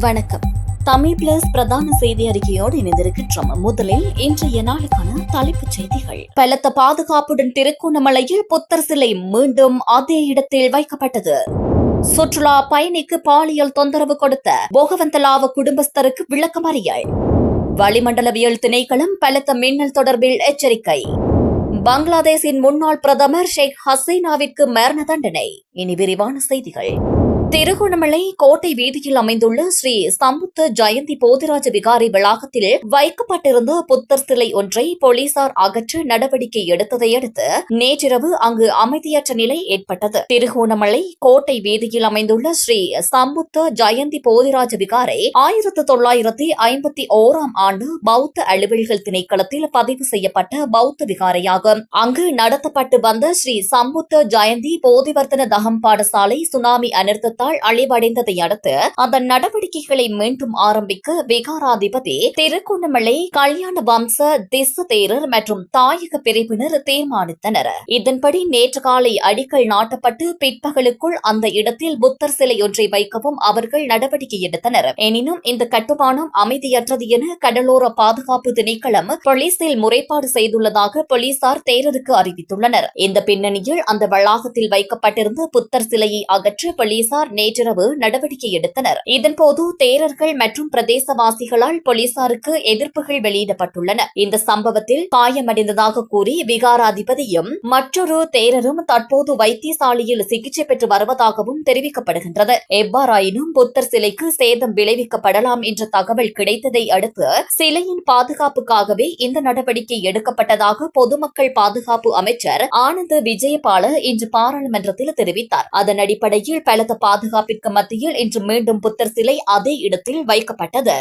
வணக்கம். தமிழ் பிளஸ் பிரதான செய்தி அறிக்கையோடு இணைந்திருக்கின்றோம். முதலில் இன்றைய நாளுக்கான தலைப்புச் செய்திகள். பலத்த பாதுகாப்புடன் திருக்கோணமலையில் புத்தர் சிலை மீண்டும் அதே இடத்தில் வைக்கப்பட்டது. சுற்றுலா பயணிக்கு பாலியல் தொந்தரவு கொடுத்த போகவந்தலாவ குடும்பஸ்தருக்கு விளக்கமறியல் வளிமண்டலவியல் திணைக்களம் பலத்த மின்னல் தொடர்பில் எச்சரிக்கை. பங்களாதேஷின் முன்னாள் பிரதமர் ஷேக் ஹசீனாவிற்கு மரண தண்டனை. இனி விரிவான செய்திகள். திருகோணமலை கோட்டை வீதியில் அமைந்துள்ள ஸ்ரீ சம்புத்த ஜெயந்தி போதிராஜ விகாரி வளாகத்தில் வைக்கப்பட்டிருந்த புத்தர் சிலை ஒன்றை போலீசார் அகற்ற நடவடிக்கை எடுத்ததை அடுத்து நேற்றிரவு அங்கு அமைதியற்ற நிலை ஏற்பட்டது. திருகோணமலை கோட்டை வீதியில் அமைந்துள்ள ஸ்ரீ சம்புத்த ஜெயந்தி போதிராஜ விகாரை ஆயிரத்து தொள்ளாயிரத்தி ஐம்பத்தி ஓராம் ஆண்டு பௌத்த அலுவல்கள் திணைக்களத்தில் பதிவு செய்யப்பட்ட பௌத்த விகாரையாகும். அங்கு நடத்தப்பட்டு வந்த ஸ்ரீ சம்புத்த ஜெயந்தி போதிவர்த்தன தகம் பாடசாலை சுனாமி அனர்த்தத்தால் அழிவடைந்ததை அடுத்து அதன் நடவடிக்கைகளை மீண்டும் ஆரம்பிக்க விகாராதிபதி திருக்குண்ணமலை கல்யாண வம்ச திசு தேரர் மற்றும் தாயக பிரிவினர் தீர்மானித்தனர். இதன்படி நேற்று காலை அடிக்கல் நாட்டப்பட்டு பிற்பகலுக்குள் அந்த இடத்தில் புத்தர் சிலை ஒன்றை வைக்கவும் அவர்கள் நடவடிக்கை எடுத்தனர். எனினும் இந்த கட்டுமானம் அமைதியற்றது என கடலோர பாதுகாப்பு திணைக்களம் போலீசில் முறைப்பாடு செய்துள்ளதாக போலீசார் தேரருக்கு அறிவித்துள்ளனர். இந்த பின்னணியில் அந்த வளாகத்தில் வைக்கப்பட்டிருந்த புத்தர் சிலையை அகற்ற போலீசார் நேற்றிரவு நடவடிக்கை எடுத்தனர். இதன்போது தேரர்கள் மற்றும் பிரதேசவாசிகளால் போலீசாருக்கு எதிர்ப்புகள் வெளியிடப்பட்டுள்ளன. இந்த சம்பவத்தில் காயமடைந்ததாக கூறி விகாராதிபதியும் மற்றொரு தேரரும் தற்போது வைத்தியசாலையில் சிகிச்சை பெற்று வருவதாகவும் தெரிவிக்கப்படுகின்றது. எவ்வாறாயினும் புத்தர் சிலைக்கு சேதம் விளைவிக்கப்படலாம் என்ற தகவல் கிடைத்ததை அடுத்து சிலையின் பாதுகாப்புக்காகவே இந்த நடவடிக்கை எடுக்கப்பட்டதாக பொதுமக்கள் பாதுகாப்பு அமைச்சர் ஆனந்த் விஜயபால இன்று பாராளுமன்றத்தில் தெரிவித்தார். அதன் அடிப்படையில் பலத்த பாதுகாப்பிற்கு மத்தியில் இன்று மீண்டும் புத்தர் சிலை அதே இடத்தில் வைக்கப்பட்டது.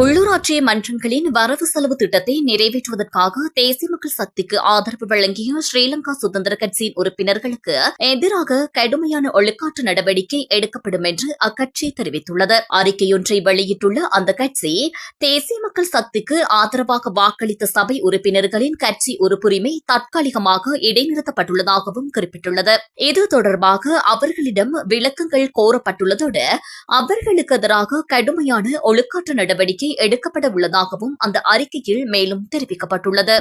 உள்ளூராட்சி மன்றங்களின் வரவு செலவு திட்டத்தை நிறைவேற்றுவதற்காக தேசிய மக்கள் சக்திக்கு ஆதரவு வழங்கிய ஸ்ரீலங்கா சுதந்திர கட்சியின் உறுப்பினர்களுக்கு எதிராக கடுமையான ஒழுக்காற்று நடவடிக்கை எடுக்கப்படும் என்று அக்கட்சி தெரிவித்துள்ளது. அறிக்கையொன்றை வெளியிட்டுள்ள அந்த கட்சி தேசிய மக்கள் சக்திக்கு ஆதரவாக வாக்களித்த சபை உறுப்பினர்களின் கட்சி உறுப்புரிமை தற்காலிகமாக இடைநிறுத்தப்பட்டுள்ளதாகவும் குறிப்பிட்டுள்ளது. இது தொடர்பாக அவர்களிடம் விளக்கங்கள் கோரப்பட்டுள்ளதோடு அவர்களுக்கு எதிராக கடுமையான ஒழுக்காற்று நடவடிக்கை எடுக்கப்பட உள்ளதாகவும் அந்த அறிக்கையில் மேலும் தெரிவிக்கப்பட்டுள்ளது.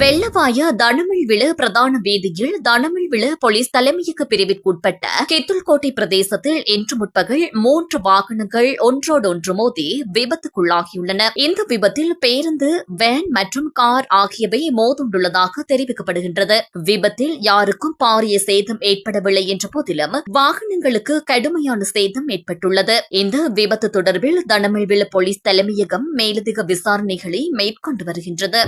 வெள்ளவாய தனமிழ்விள பிரதான வீதியில் தனமிழ்விள போலீஸ் தலைமையக பிரிவிற்குட்பட்ட கெத்துல்கோட்டை பிரதேசத்தில் இன்று முற்பகல் மூன்று வாகனங்கள் ஒன்றோடொன்று மோதி விபத்துக்குள்ளாகியுள்ளன. இந்த விபத்தில் பேருந்து வேன் மற்றும் கார் ஆகியவை மோதுண்டுள்ளதாக தெரிவிக்கப்படுகின்றது. விபத்தில் யாருக்கும் பாரிய சேதம் ஏற்படவில்லை என்ற போதிலும் வாகனங்களுக்கு கடுமையான சேதம் ஏற்பட்டுள்ளது. இந்த விபத்து தொடர்பில் தனமிழ்விள போலீஸ் தலைமையகம் மேலதிக விசாரணைகளை மேற்கொண்டு வருகின்றது.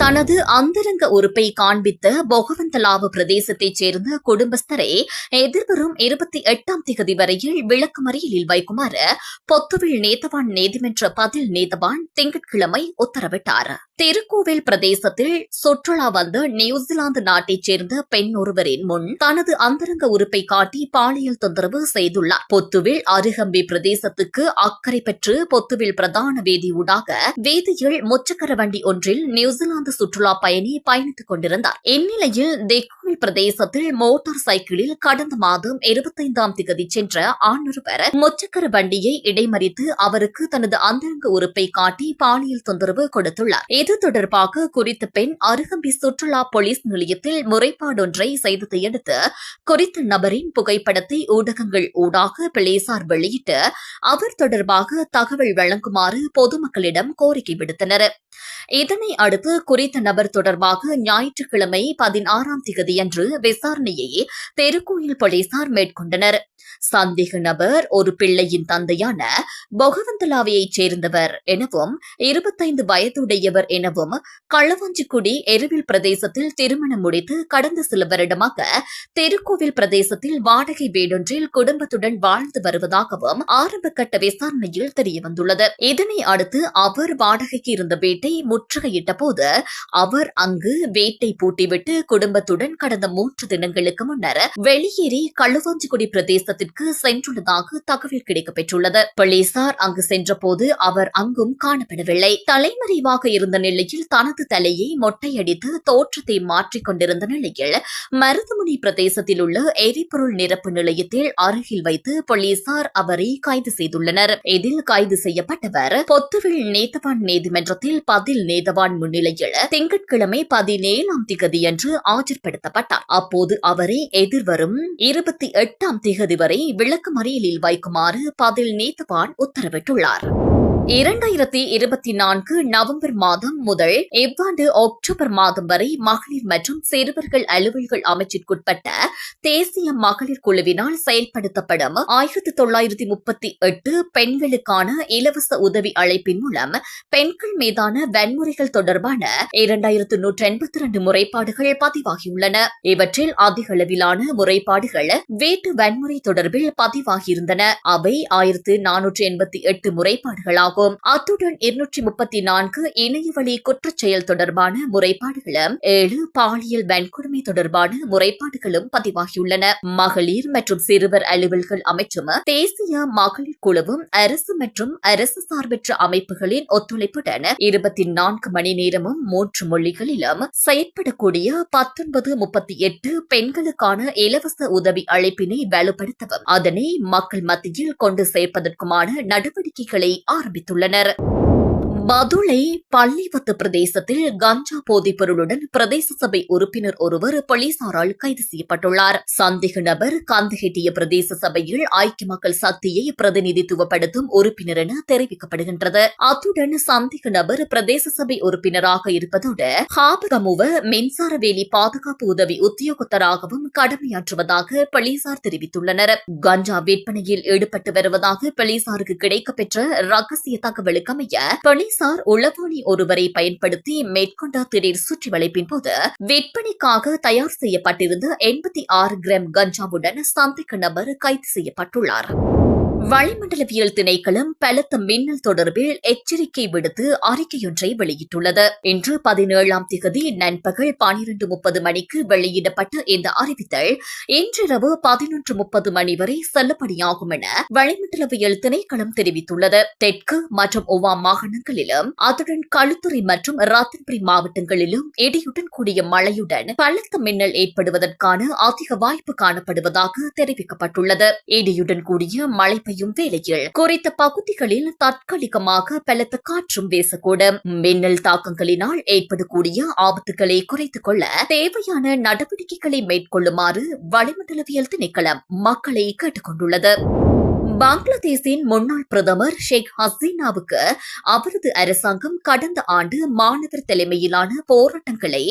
தனது அந்தரங்க உறுப்பை காண்பித்த பொகவந்தலாவு பிரதேசத்தைச் சேர்ந்த குடும்பஸ்தரை எதிர்வரும் இருபத்தி எட்டாம் திகதி வரையில் விளக்குமறியலில் வைக்குமாறு பொத்துவில் நேதவான் நீதிமன்ற பதில் நீதவான் திங்கட்கிழமை உத்தரவிட்டார். திருக்கோவில் பிரதேசத்தில் சுற்றுலா வந்த நியூசிலாந்து நாட்டைச் சேர்ந்த பெண் ஒருவரின் முன் தனது அந்தரங்க உறுப்பை காட்டி பாலியல் தொந்தரவு செய்துள்ளார். பொத்துவில் அருகம்பி பிரதேசத்துக்கு அக்கறை பெற்று பொத்துவில் பிரதான வேதி ஊடாக வேதியில் முச்சக்கர வண்டி ஒன்றில் நியூசிலாந்து சுற்றுலா பயணி பயணித்துக் கொண்டிருந்தார். இந்நிலையில் தெக்கோவில் பிரதேசத்தில் மோட்டார் சைக்கிளில் கடந்த மாதம் இருபத்தைந்தாம் திகதி சென்ற ஆணொருவர் முச்சக்கர வண்டியை இடைமறித்து அவருக்கு தனது அந்தரங்க உறுப்பை காட்டி பாலியல் தொந்தரவு கொடுத்துள்ளார். இது தொடர்பாக குறித்த பெண் அருகம்பி சுற்றுலா போலீஸ் நிலையத்தில் முறைப்பாடொன்றை செய்ததையடுத்து குறித்த நபரின் புகைப்படத்தை ஊடகங்கள் ஊடாக பிளேசார் வெளியிட்டு அவர் தொடர்பாக தகவல் வழங்குமாறு பொதுமக்களிடம் கோரிக்கை விடுத்தனர். இதனை அடுத்து குறித்த நபர் தொடர்பாக ஞாயிற்றுக்கிழமை பதினாறாம் தேதியன்று விசாரணையை தெருக்கோயில் போலீசார் மேற்கொண்டனர். சந்தேக நபர் ஒரு பிள்ளையின் தந்தையான பொகவந்தலாவையைச் சேர்ந்தவர் எனவும் இருபத்தைந்து வயதுடையவர் எனவும் களவஞ்சிக்குடி எருவில் பிரதேசத்தில் திருமணம் முடித்து கடந்த சில வருடமாக தெருக்கோவில் பிரதேசத்தில் வாடகை வீடொன்றில் குடும்பத்துடன் வாழ்ந்து வருவதாகவும் ஆரம்ப கட்ட விசாரணையில் தெரியவந்துள்ளது. இதனை அடுத்து அவர் வாடகைக்கு இருந்த வீட்டை முற்றுகையிட்ட போது அவர் அங்கு வீட்டை பூட்டிவிட்டு குடும்பத்துடன் கடந்த மூன்று தினங்களுக்கு முன்னர் வெளியேறி களுவாஞ்சிக்குடி பிரதேசத்திற்கு சென்றுள்ளதாக தகவல் கிடைக்கப்பெற்றுள்ளது. போலீசார் அங்கு சென்றபோது அவர் அங்கும் காணப்படவில்லை. தலைமறைவாக இருந்த நிலையில் தனது தலையை மொட்டையடித்து தோற்றத்தை மாற்றிக் கொண்டிருந்த நிலையில் மருதுமுனை பிரதேசத்தில் உள்ள எரிபொருள் நிரப்பு நிலையத்தில் அருகில் வைத்து போலீசார் அவரை கைது செய்துள்ளனர். இதில் கைது செய்யப்பட்டவர் பொத்துவில் நீதவான் நீதிமன்றத்தில் பதில் நீதவான் முன்னிலையில் திங்கட்கிழமை பதினேழாம் திகதி என்று ஆஜர்படுத்தப்பட்டார். அப்போது அவரை எதிர்வரும் இருபத்தி எட்டாம் திகதி வரை விளக்கு மறியலில் வைக்குமாறு பதில் நீத்தவான் உத்தரவிட்டுள்ளார். இரண்டாயிரத்தி இருபத்தி நான்கு நவம்பர் மாதம் முதல் இவ்வாண்டு அக்டோபர் மாதம் வரை மகளிர் மற்றும் சிறுவர்கள் அலுவல்கள் அமைச்சிற்குட்பட்ட தேசிய மகளிர் குழுவினால் செயல்படுத்தப்படும் ஆயிரத்தி தொள்ளாயிரத்தி முப்பத்தி எட்டு பெண்களுக்கான இலவச உதவி அழைப்பின் மூலம் பெண்கள் மீதான வன்முறைகள் தொடர்பான இரண்டாயிரத்து நூற்றி எண்பத்தி இரண்டு முறைப்பாடுகள் பதிவாகியுள்ளன. இவற்றில் அதிக அளவிலான முறைப்பாடுகள் வீட்டு வன்முறை தொடர்பில் பதிவாகியிருந்தன. அவை ஆயிரத்து நானூற்றி எண்பத்தி எட்டு முறைப்பாடுகளாகும். அத்துடன் இருநூற்றி முப்பத்தி நான்கு இணையவழி குற்றச்செயல் தொடர்பான முறைப்பாடுகளும் ஏழு பாலியல் வன்கொடுமை தொடர்பான முறைப்பாடுகளும் பதிவாகியுள்ளன. மகளிர் மற்றும் சிறுவர் அலுவல்கள் அமைச்சும் தேசிய மகளிர் குழுவும் அரசு மற்றும் அரசு சார்பற்ற அமைப்புகளின் ஒத்துழைப்புடன் இருபத்தி நான்கு மணி நேரமும் மூன்று மொழிகளிலும் செயற்படக்கூடிய பத்தொன்பது முப்பத்தி எட்டு பெண்களுக்கான இலவச உதவி அழைப்பினை வலுப்படுத்தவும் அதனை மக்கள் மத்தியில் கொண்டு சேர்ப்பதற்குமான நடவடிக்கைகளை ஆரம்பித்துள்ளனர் மதுளை பள்ளிவத்து பிரதேசத்தில் கஞ்சா போதைப் பொருளுடன் பிரதேச சபை உறுப்பினர் ஒருவர் போலீசாரால் கைது செய்யப்பட்டுள்ளார். சந்தேக நபர் கந்தஹெட்டிய பிரதேச சபையில் ஐக்கிய மக்கள் சக்தியை பிரதிநிதித்துவப்படுத்தும் உறுப்பினர் என தெரிவிக்கப்படுகின்றது. அத்துடன் சந்தேக நபர் பிரதேச சபை உறுப்பினராக இருப்பதோடு ஹாபகமுவ மின்சார வேலி பாதுகாப்பு உதவி உத்தியோகத்தராகவும் கடமையாற்றுவதாக போலீசார் தெரிவித்துள்ளனர். கஞ்சா விற்பனையில் ஈடுபட்டு வருவதாக போலீசாருக்கு கிடைக்கப்பெற்ற ரகசிய தகவலுக்கமைய போலீசார் உளவாளி ஒருவரை பயன்படுத்தி மேற்கொண்ட திடீர் சுற்றி வளைப்பின் போது விற்பனைக்காக தயார் செய்யப்பட்டிருந்த எண்பத்தி ஆறு கிராம் கஞ்சாவுடன் சந்தேக நபர் கைது செய்யப்பட்டுள்ளார். வளிமண்டலவியல் திணைக்களம் பலத்த மின்னல் தொடர்பில் எச்சரிக்கை விடுத்து அறிக்கையொன்றை வெளியிட்டுள்ளது. இன்று பதினேழாம் திகதி நண்பகல் பனிரெண்டு முப்பது மணிக்கு வெளியிடப்பட்ட இந்த அறிவித்தல் இன்றிரவு பதினொன்று முப்பது மணி வரை செல்லுபடியாகும் என வளிமண்டலவியல் திணைக்களம் தெரிவித்துள்ளது. தெற்கு மற்றும் ஒவா மாகாணங்களிலும் அத்துடன் களுத்துறை மற்றும் ராத்தன்புரி மாவட்டங்களிலும் இடியுடன் கூடிய மழையுடன் பலத்த மின்னல் ஏற்படுவதற்கான அதிக வாய்ப்பு காணப்படுவதாக தெரிவிக்கப்பட்டுள்ளது. இடியுடன் கூடிய மழை பெய்யும் வேளையில் குறித்த பகுதிகளில் தற்காலிகமாக பலத்த காற்றும் வீசக்கூடும். மின்னல் தாக்கங்களினால் ஏற்படக்கூடிய ஆபத்துகளை குறைத்துக் கொள்ள தேவையான நடவடிக்கைகளை மேற்கொள்ளுமாறு வளிமண்டலவியல் திணைக்களம் மக்களை கேட்டுக் கொண்டுள்ளது பங்களாதேஷின் முன்னாள் பிரதமர் ஷேக் ஹசீனாவுக்கு அவரது அரசாங்கம் கடந்த ஆண்டு மாணவர் தலைமையிலான போராட்டங்களை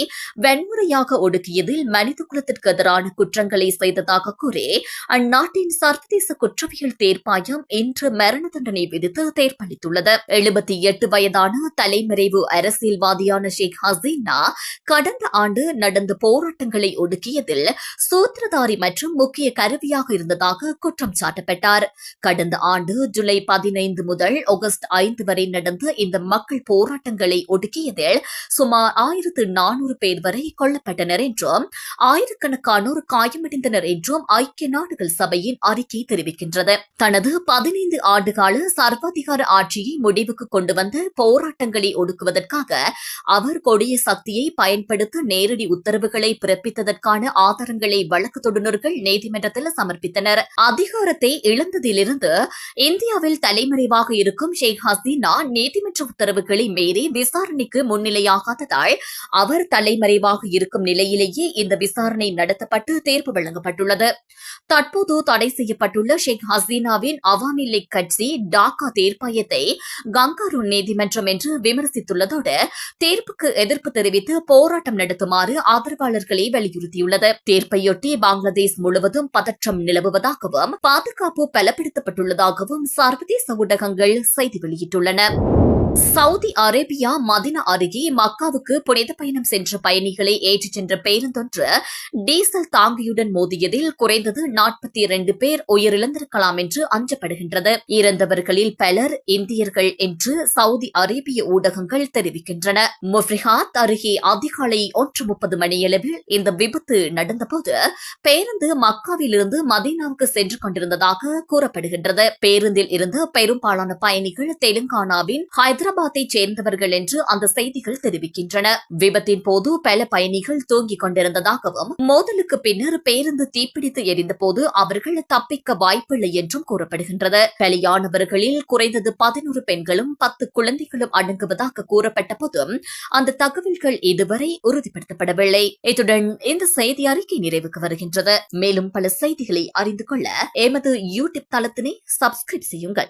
வன்முறையாக ஒடுக்கியதில் மனித குலத்திற்கு எதிரான குற்றங்களை செய்ததாக கூறி அந்நாட்டின் சர்வதேச குற்றவியல் தீர்ப்பாயம் இன்று மரண தண்டனை விதித்து தீர்ப்பளித்துள்ளது. எழுபத்தி எட்டு வயதான தலைமறைவு அரசியல்வாதியான ஷேக் ஹசீனா கடந்த ஆண்டு நடந்த போராட்டங்களை ஒடுக்கியதில் சூத்திரதாரி மற்றும் முக்கிய கருவியாக இருந்ததாக குற்றம் சாட்டப்பட்டார். கடந்த ஆண்டு ஜூலை பதினைந்து முதல் ஆகஸ்ட் ஐந்து வரை நடந்த இந்த மக்கள் போராட்டங்களை ஒடுக்கியதில் சுமார் ஆயிரத்து நானூறு பேர் வரை கொல்லப்பட்டனர் என்றும் ஆயிரக்கணக்கானோர் காயமடைந்தனர் என்றும் ஐக்கிய நாடுகள் சபையின் அறிக்கை தெரிவிக்கின்றது. தனது பதினைந்து ஆண்டுகால சர்வாதிகார ஆட்சியை முடிவுக்கு கொண்டு வந்த போராட்டங்களை ஒடுக்குவதற்காக அவர் கொடிய சக்தியை பயன்படுத்த நேரடி உத்தரவுகளை பிறப்பித்ததற்கான ஆதாரங்களை வழக்கு தொடுநர்கள் நீதிமன்றத்தில் சமர்ப்பித்தனர். அதிகாரத்தை இழந்ததிலிருந்து இருந்து இந்தியாவில் தலைமறைவாக இருக்கும் ஷேக் ஹசீனா நீதிமன்ற உத்தரவுகளை மீறி விசாரணைக்கு முன்னிலையாகாததால் அவர் தலைமறைவாக இருக்கும் நிலையிலேயே இந்த விசாரணை நடத்தப்பட்டு தீர்ப்பு வழங்கப்பட்டுள்ளது. தற்போது தடை செய்யப்பட்டுள்ள ஷேக் ஹசீனாவின் அவாமி லீக் கட்சி டாக்கா தீர்ப்பாயத்தை கங்காரு நீதிமன்றம் என்று விமர்சித்துள்ளதோடு தீர்ப்புக்கு எதிர்ப்பு தெரிவித்து போராட்டம் நடத்துமாறு ஆதரவாளர்களை வலியுறுத்தியுள்ளது. தீர்ப்பையொட்டி பங்களாதேஷ் முழுவதும் பதற்றம் நிலவுவதாகவும் பாதுகாப்பு பலப்படுத்த பலப்படுத்தப்பட்டுள்ளதாகவும் சர்வதேச ஊடகங்கள் செய்தி வெளியிட்டுள்ளன. சவுதி அரேபியா மதினா அருகே மக்காவுக்கு புனித பயணம் சென்ற பயணிகளை ஏற்றிச் சென்ற பேருந்தொன்று டீசல் தாங்கியுடன் மோதியதில் குறைந்தது நாற்பத்தி இரண்டு பேர் உயிரிழந்திருக்கலாம் என்று அஞ்சப்படுகின்றது. இறந்தவர்களில் பலர் இந்தியர்கள் என்று சவுதி அரேபிய ஊடகங்கள் தெரிவிக்கின்றன. முஃப்ரிஹாத் அருகே அதிகாலை ஒன்று முப்பது மணியளவில் இந்த விபத்து நடந்தபோது பேருந்து மக்காவிலிருந்து மதீனாவுக்கு சென்று கொண்டிருந்ததாக கூறப்படுகிறது. கூறப்படுகின்றது பேருந்தில் இருந்து பெரும்பாலான பயணிகள் தெலுங்கானாவின் ஹைதராபாத்தை சேர்ந்தவர்கள் என்று அந்த செய்திகள் தெரிவிக்கின்றன. விபத்தின் போது பல பயணிகள் தூங்கிக் கொண்டிருந்ததாகவும் மோதலுக்கு பின்னர் பேருந்து தீப்பிடித்து எரிந்தபோது அவர்கள் தப்பிக்க வாய்ப்பில்லை என்றும் கூறப்படுகின்றது. பலியானவர்களில் குறைந்தது பதினோரு பெண்களும் பத்து குழந்தைகளும் அடங்குவதாக கூறப்பட்ட போதும் அந்த தகவல்கள் இதுவரை உறுதிப்படுத்தப்படவில்லை. இத்துடன் இந்த செய்தி அறிக்கை நிறைவுக்கு வருகின்றது. மேலும் பல செய்திகளை அறிந்து கொள்ள எமது யூடியூப் தளத்தினை சப்ஸ்கிரைப் செய்யுங்கள்